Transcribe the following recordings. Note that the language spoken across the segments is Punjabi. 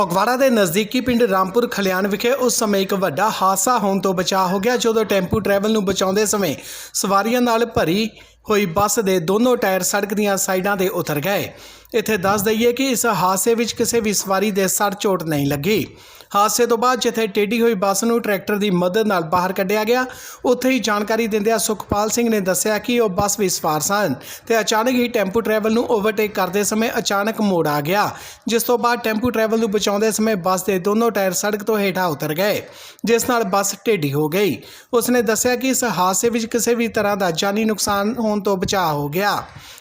ਫਗਵਾੜਾ ਦੇ ਨਜ਼ਦੀਕੀ ਪਿੰਡ ਰਾਮਪੁਰ ਖਲਿਆਣ ਵਿਖੇ ਉਸ ਸਮੇਂ ਇੱਕ ਵੱਡਾ ਹਾਦਸਾ ਹੋਣ ਤੋਂ ਬਚਾ ਹੋ ਗਿਆ, ਜਦੋਂ ਟੈਂਪੂ ਟਰੈਵਲ ਨੂੰ ਬਚਾਉਂਦੇ ਸਮੇਂ ਸਵਾਰੀਆਂ ਨਾਲ ਭਰੀ ਹੋਈ ਬੱਸ ਦੇ ਦੋਨੋਂ ਟਾਇਰ ਸੜਕ ਦੀਆਂ ਸਾਈਡਾਂ ਤੇ ਉਤਰ ਗਏ। ਇੱਥੇ ਦੱਸ ਦਈਏ ਕਿ ਇਸ ਹਾਦਸੇ ਵਿੱਚ ਕਿਸੇ ਵੀ ਸਵਾਰੀ ਦੇ ਸੜ ਚੋਟ ਨਹੀਂ ਲੱਗੀ। ਹਾਦਸੇ ਤੋਂ ਬਾਅਦ ਜਿੱਥੇ ਟੇਢੀ ਹੋਈ ਬੱਸ ਨੂੰ ਟਰੈਕਟਰ ਦੀ ਮਦਦ ਨਾਲ ਬਾਹਰ ਕੱਢਿਆ ਗਿਆ, ਉੱਥੇ ਹੀ ਜਾਣਕਾਰੀ ਦਿੰਦਿਆਂ ਸੁਖਪਾਲ ਸਿੰਘ ਨੇ ਦੱਸਿਆ ਕਿ ਉਹ ਬੱਸ ਵਿੱਚ ਸਵਾਰ ਸਨ ਤੇ ਅਚਾਨਕ ਹੀ ਟੈਂਪੂ ਟਰੈਵਲ ਨੂੰ ਓਵਰਟੇਕ ਕਰਦੇ ਸਮੇਂ ਅਚਾਨਕ ਮੋੜ ਆ ਗਿਆ, ਜਿਸ ਤੋਂ ਬਾਅਦ ਟੈਂਪੂ ਟਰੈਵਲ ਨੂੰ ਬਚਾਉਂਦੇ ਸਮੇਂ ਬੱਸ ਦੇ ਦੋਨੋਂ ਟਾਇਰ ਸੜਕ ਤੋਂ ਹੇਠਾਂ ਉਤਰ ਗਏ, ਜਿਸ ਨਾਲ ਬੱਸ ਟੇਢੀ ਹੋ ਗਈ। ਉਸਨੇ ਦੱਸਿਆ ਕਿ ਇਸ ਹਾਦਸੇ ਵਿੱਚ ਕਿਸੇ ਵੀ ਤਰ੍ਹਾਂ ਦਾ ਜਾਨੀ ਨੁਕਸਾਨ ਹੋਣ ਤੋਂ ਬਚਾਅ ਹੋ ਗਿਆ।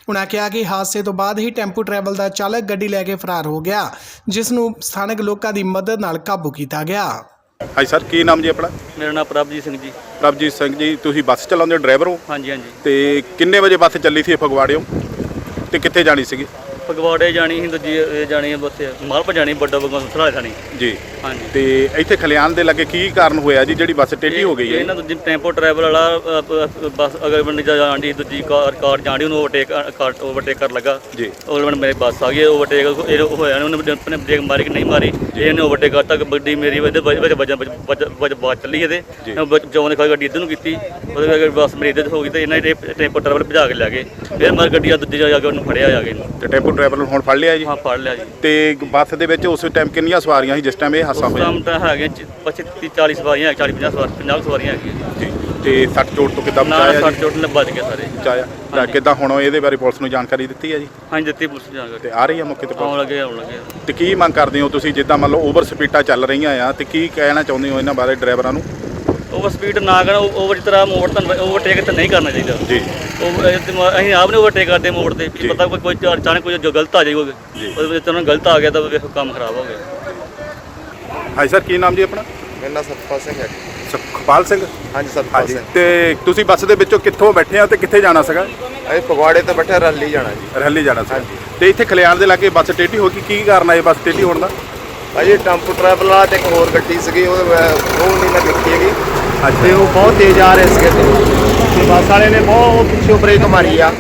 ਉਨ੍ਹਾਂ ਕਿਹਾ ਕਿ ਹਾਦਸੇ ਤੋਂ ਬਾਅਦ ਹੀ ਟੈਂਪੂ ਟਰੈਵਲ ਦਾ ਚਾਲਕ ਗੱਡੀ ਲੈ ਕੇ ਫਰਾਰ ਹੋ ਗਿਆ ਜਿਸ ਨੂੰ ਸਥਾਨਕ ਲੋਕਾਂ ਦੀ ਮਦਦ ਨਾਲ ਕਾਬੂ ਕੀਤਾ ਗਿਆ। ਹਾਂਜੀ ਸਰ ਕੀ ਨਾਮ ਜੀ ਆਪਣਾ? ਮੇਰਾ ਨਾਮ ਪ੍ਰਭਜੀਤ ਸਿੰਘ ਜੀ। ਪ੍ਰਭਜੀਤ ਸਿੰਘ ਜੀ ਤੁਸੀਂ ਬੱਸ ਚਲਾਉਂਦੇ ਹੋ ਡਰਾਈਵਰ ਹੋ? ਹਾਂਜੀ ਹਾਂਜੀ। ਤੇ ਕਿੰਨੇ ਵਜੇ ਬੱਸ ਚੱਲੀ ਸੀ ਫਗਵਾੜਿਓ ਤੇ? ਕਿੱਥੇ ਜਾਣੀ ਸੀਗੀ? ਫਗਵਾੜੇ ਜਾਣੀ ਸੀ ਦੂਜੀ ਇਹ ਜਾਣੀ ਹੈ ਬੱਸ ਮਾਲਪਾ ਜਾਣੀ ਵੱਡਾ ਬਗਵਾਨ ਸਰਾਲੇ ਜਾਣੀ। ਜੀ। ਤੇ ਇੱਥੇ ਖਲਿਆਣ ਦੇ ਲੱਗੇ ਕੀ ਕਾਰਨ ਹੋਇਆ ਜੀ? ਜਿਹੜੀ ਬੱਸ ਟੇਢੀ ਹੋ ਗਈ ਹੈ। ਇਹਨਾਂ ਦੂਜੀ ਟੈਂਪੋ ਟਰੈਵਲ ਵਾਲਾ ਅ, ਬੱਸ ਅਗਰ ਬੰਦੇ ਜਾਣੀ ਦੂਜੀ ਕਾਰ ਕਾਰ ਜਾਣੀ ਉਹਨੂੰ ਓਵਰਟੇਕ ਕਾਰ ਓਵਰਟੇਕ ਕਰ ਲੱਗਾ। ਜੀ। ਉਹ ਬੰਦੇ ਮੇਰੇ ਬੱਸ ਆ ਗਈ ਓਵਰਟੇਕ ਇਹ ਹੋਇਆ ਨੀ, ਉਹਨੇ ਆਪਣੇ ਬ੍ਰੇਕ ਮਾਰੀ ਕਿ ਨਹੀਂ ਮਾਰੀ ਇਹਨੇ ਓਵਰਟੇਕ ਕਰਤਾ ਗੱਡੀ ਮੇਰੀ ਵਜੇ ਵਜੇ ਵਜੇ ਵਜੇ ਬਾਤ ਚੱਲੀ ਇਹਦੇ। ਜੋਨ ਦੇ ਗੱਡੀ ਇੱਧਰ ਨੂੰ ਕੀਤੀ ਉਹਦੇ ਕਰਕੇ ਬੱਸ ਮੇਰੀ ਇੱਧਰ ਹੋ ਗਈ ਤੇ ਇਹਨਾਂ ਨੇ ਟੈਂਪੋ ਟਰੈਵਲ ਭਜਾ ਕੇ ਲੈ ਗਏ। ਫਿਰ ਮੈਂ ਗੱਡੀ ਆ ਦੂਜੀ ਜਾ ਕੇ ਉਹਨੂੰ ਫੜਿਆ ਜਾ ਕੇ। ਇਹਨੂੰ। ਤੇ ਟੈਂਪੂ ਡਰਾਈਵਰ ਨੂੰ ਹੁਣ ਫੜ ਲਿਆ ਜੀ? ਹਾਂ ਫੜ ਲਿਆ ਜੀ। ਤੇ ਬੱਸ ਦੇ ਵਿੱਚ ਉਸ ਟਾਈਮ ਕਿੰਨੀਆਂ ਸਵਾਰੀਆਂ ਸੀ ਜਿਸ ਟਾਈਮ ਇਹ ਉਸ ਹੋਇਆ ਟਾਈਮ ਤਾਂ ਹੈਗੇ 25 40 ਸਵਾਰੀਆਂ 40 50 ਸਵਾਰ 50 ਸਵਾਰੀਆਂ ਹੈਗੀਆਂ ਜੀ। ਤੇ ਸੱਟ ਚੋਟ ਤੋਂ ਕਿੱਦਾਂ ਨਾ ਬਚਾਇਆ ਸੱਟ ਜੀ? ਚੋਟ ਨਾਲ ਬਚ ਗਏ ਸਾਰੇ। ਬਚਾਇਆ। ਤਾਂ ਕਿੱਦਾਂ ਹੁਣ ਇਹਦੇ ਬਾਰੇ ਪੁਲਿਸ ਨੂੰ ਜਾਣਕਾਰੀ ਦਿੱਤੀ ਹੈ ਜੀ? ਹਾਂਜੀ ਦਿੱਤੀ ਪੁਲਿਸ ਜਾਣਕਾਰੀ। ਤੇ ਆ ਰਹੀ ਹੈ ਮੌਕੇ ਤੇ ਪੁਲਿਸ? ਆਉਣ ਲੱਗੇ ਆਉਣ ਲੱਗੇ। ਤੇ ਕੀ ਮੰਗ ਕਰਦੇ ਹੋ ਤੁਸੀਂ ਜਿੱਦਾਂ ਮੰਨ ਲਓ ਓਵਰ ਸਪੀਡਾਂ ਚੱਲ ਰਹੀਆਂ ਆ ਤੇ ਕੀ ਕਹਿਣਾ ਚਾਹੁੰਦੇ ਹੋ ਇਹਨਾਂ ਬਾਰੇ ਡਰਾਈਵਰਾਂ ਨੂੰ? ਓਵਰ ਸਪੀਡ ਨਾ ਕਰਨ ਓਵਰ ਜਿਸ ਤਰ੍ਹਾਂ ਮੋੜ ਤਾਂ ਓਵਰਟੇਕ ਤਾਂ ਨਹੀਂ ਕਰਨਾ ਚਾਹੀਦਾ। ਜੀ। ਉਹ ਇਹ ਤੇ ਮ- ਅਸੀਂ ਆਪ ਨੇ ਓਵਰਟੇਕ ਕਰਦੇ ਮੋੜ ਤੇ। ਜੀ। ਵੀ ਪਤਾ ਕੋਈ ਕੋਈ ਅਚਾਨਕ ਕੋਈ ਜੋ ਗਲਤ ਆ ਜਾਏਗਾ ਜੀ। ਉਹਦੇ ਵਿੱਚ ਤੁਹਾਨੂੰ ਗਲਤ ਆ ਗਿਆ ਤਾਂ ਵੇਖੋ ਕੰਮ ਖਰਾਬ ਹੋ ਗਿਆ। ਹਾਂਜੀ ਸਰ ਕੀ ਨਾਮ ਜੀ ਆਪਣਾ? ਮੇਰਾ ਨਾਮ ਸਤਪਾਲ ਸਿੰਘ ਹੈ। ਸੁਖਪਾਲ ਸਿੰਘ? ਹਾਂਜੀ ਸਤਪਾਲ ਹਾਂਜੀ ਸਿੰਘ। ਤੇ ਤੁਸੀਂ ਬੱਸ ਦੇ ਵਿੱਚੋਂ ਕਿੱਥੋਂ ਬੈਠੇ ਆ ਤੇ ਕਿੱਥੇ ਜਾਣਾ ਸੀਗਾ? ਅਸੀਂ ਫਗਵਾੜੇ ਤੋਂ ਬੈਠੇ ਰੱਲੀ ਜਾਣਾ ਜੀ। ਰੈਲੀ ਜਾਣਾ ਸੀ ਤੇ ਇੱਥੇ ਖਲਿਆਣ ਦੇ ਲਾਗੇ ਬੱਸ ਟੇਢੀ ਹੋ ਗਈ ਕੀ ਕਾਰਨ ਹੈ ਇਹ ਬੱਸ ਟੇਢੀ ਹੋਣ ਦਾ? ਭਾਜੀ ਟੈਂਪੂ ਟਰੈਵਲ ਵਾਲਾ ਤੇ ਇੱਕ ਹੋਰ ਗੱਡੀ ਸੀਗੀ ਉਹ ਉਹ ਨਹੀਂ ਮੈਂ ਦੇਖੀ ਹੈਗੀ। ਤੇ ਉਹ ਬਹੁਤ ਤੇਜ਼ ਆ ਰਹੇ ਸੀਗੇ ਤੇ ਤੇ ਬੱਸ ਵਾਲੇ ਨੇ ਬਹੁਤ ਪਿੱਛੇ ਬ੍ਰੇਕ ਮਾਰੀ ਆ।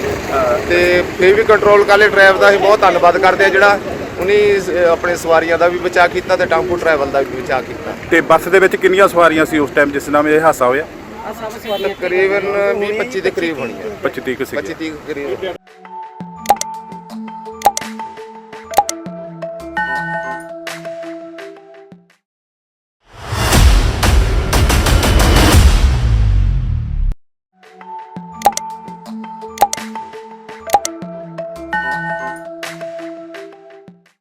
ਤੇ ਫਿਰ ਵੀ ਕੰਟਰੋਲ ਕਰ ਲਿਆ ਡਰਾਈਵਰ ਦਾ ਅਸੀਂ ਬਹੁਤ ਧੰਨਵਾਦ ਕਰਦੇ ਆ ਜਿਹੜਾ ਉਹਨੇ ਆਪਣੇ ਸਵਾਰੀਆਂ ਦਾ ਵੀ ਬਚਾਅ ਕੀਤਾ ਤੇ ਟੈਂਪੂ ਟਰੈਵਲ ਦਾ ਵੀ ਬਚਾਅ ਕੀਤਾ। ਤੇ ਬੱਸ ਦੇ ਵਿੱਚ ਕਿੰਨੀਆਂ ਸਵਾਰੀਆਂ ਸੀ ਉਸ ਟਾਈਮ ਜਿਸ ਨਾਲ ਇਹ ਹਾਦਸਾ ਹੋਇਆ? ਤਕਰੀਬਨ 20 25 ਦੇ ਕਰੀਬ ਹੋਣੀ ਹੈ 25 ਤੀਕ ਸੀ 25 30 ਕਰੀਬ।